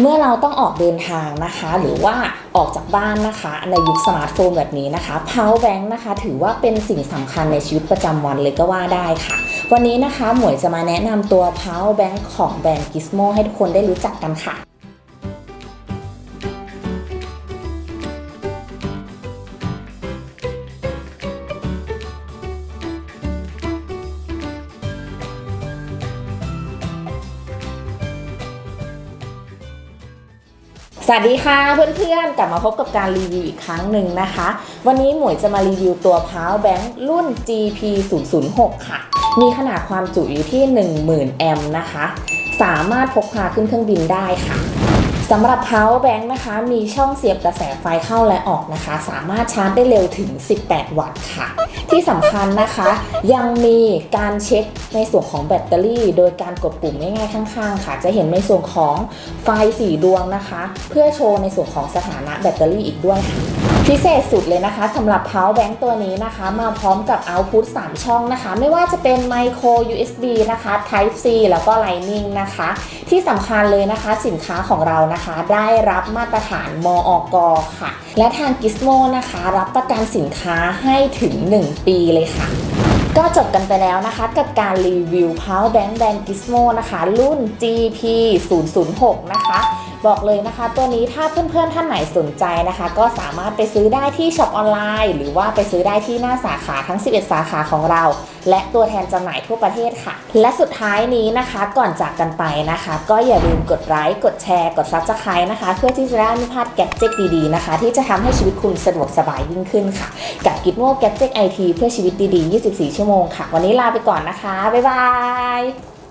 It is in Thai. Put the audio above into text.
เมื่อเราต้องออกเดินทางนะคะ หรือว่าออกจากบ้านนะคะ ในยุคสมาร์ทโฟนแบบนี้นะคะ power bank นะคะ ถือว่าเป็นสิ่งสำคัญในชีวิตประจำวันเลยก็ว่าได้ค่ะ วันนี้นะคะหมวยจะมาแนะนำตัว power bank ของแบรนด์ Gizmo ให้ทุกคนได้รู้จักกันค่ะ สวัสดีค่ะเพื่อนๆ กลับมาพบกับการรีวิวอีกครั้งหนึ่งนะคะ วันนี้หมวยจะมารีวิวตัวพาวแบงค์รุ่น GP 0 0 6ค่ะ มีขนาดความจุอยู่ที่ 10,000 แอมป์นะคะ สามารถพกพาขึ้นเครื่องบินได้ค่ะ สำหรับ Power Bank นะคะ มีช่องเสียบกระแสไฟเข้าและออกนะคะ สามารถชาร์จได้เร็วถึง 18 วัตต์ค่ะ ที่สำคัญนะคะ ยังมีการเช็คในส่วนของแบตเตอรี่ โดยการกดปุ่มง่ายๆข้างๆ ค่ะ จะเห็นในส่วนของไฟสีดวงนะคะ เพื่อโชว์ในส่วนของสถานะแบตเตอรี่อีกด้วยค่ะพิเศษสุดเลยนะคะสำหรับ power bank ตัวนี้นะคะ มาพร้อมกับ output 3 ช่องนะคะ ไม่ว่าจะเป็น micro USB นะคะ type C แล้วก็ lightning นะคะ ที่สำคัญเลยนะคะสินค้าของเรานะคะ ได้รับมาตรฐานมอกค่ะ และทางกิสโมนะคะ รับประกันสินค้าให้ถึง 1 ปีเลยค่ะก็จบกันไปแล้วนะคะ กับการรีวิว Power Bank แบรนด์ Gizmo นะคะ รุ่น GP 006นะคะ บอกเลยนะคะ ตัวนี้ถ้าเพื่อนๆท่านไหนสนใจนะคะ ก็สามารถไปซื้อได้ที่ช็อปออนไลน์ หรือว่าไปซื้อได้ที่หน้าสาขาทั้ง 11 สาขาของเรา และตัวแทนจำหน่ายทั่วประเทศค่ะ และสุดท้ายนี้นะคะก่อนจากกันไปนะคะ ก็อย่าลืมกดไลค์กดแชร์ กด Subscribe นะคะ เพื่อที่จะได้ไม่พลาดแกจิตดีๆนะคะ ที่จะทำให้ชีวิตคุณสะดวกสบายยิ่งขึ้นค่ะ กับกิ m โมแกจิตไอทีเพื่อชีวิตดีๆ 24 ชั่วโมงค่ะ วันนี้ลาไปก่อนนะคะบ๊ายบาย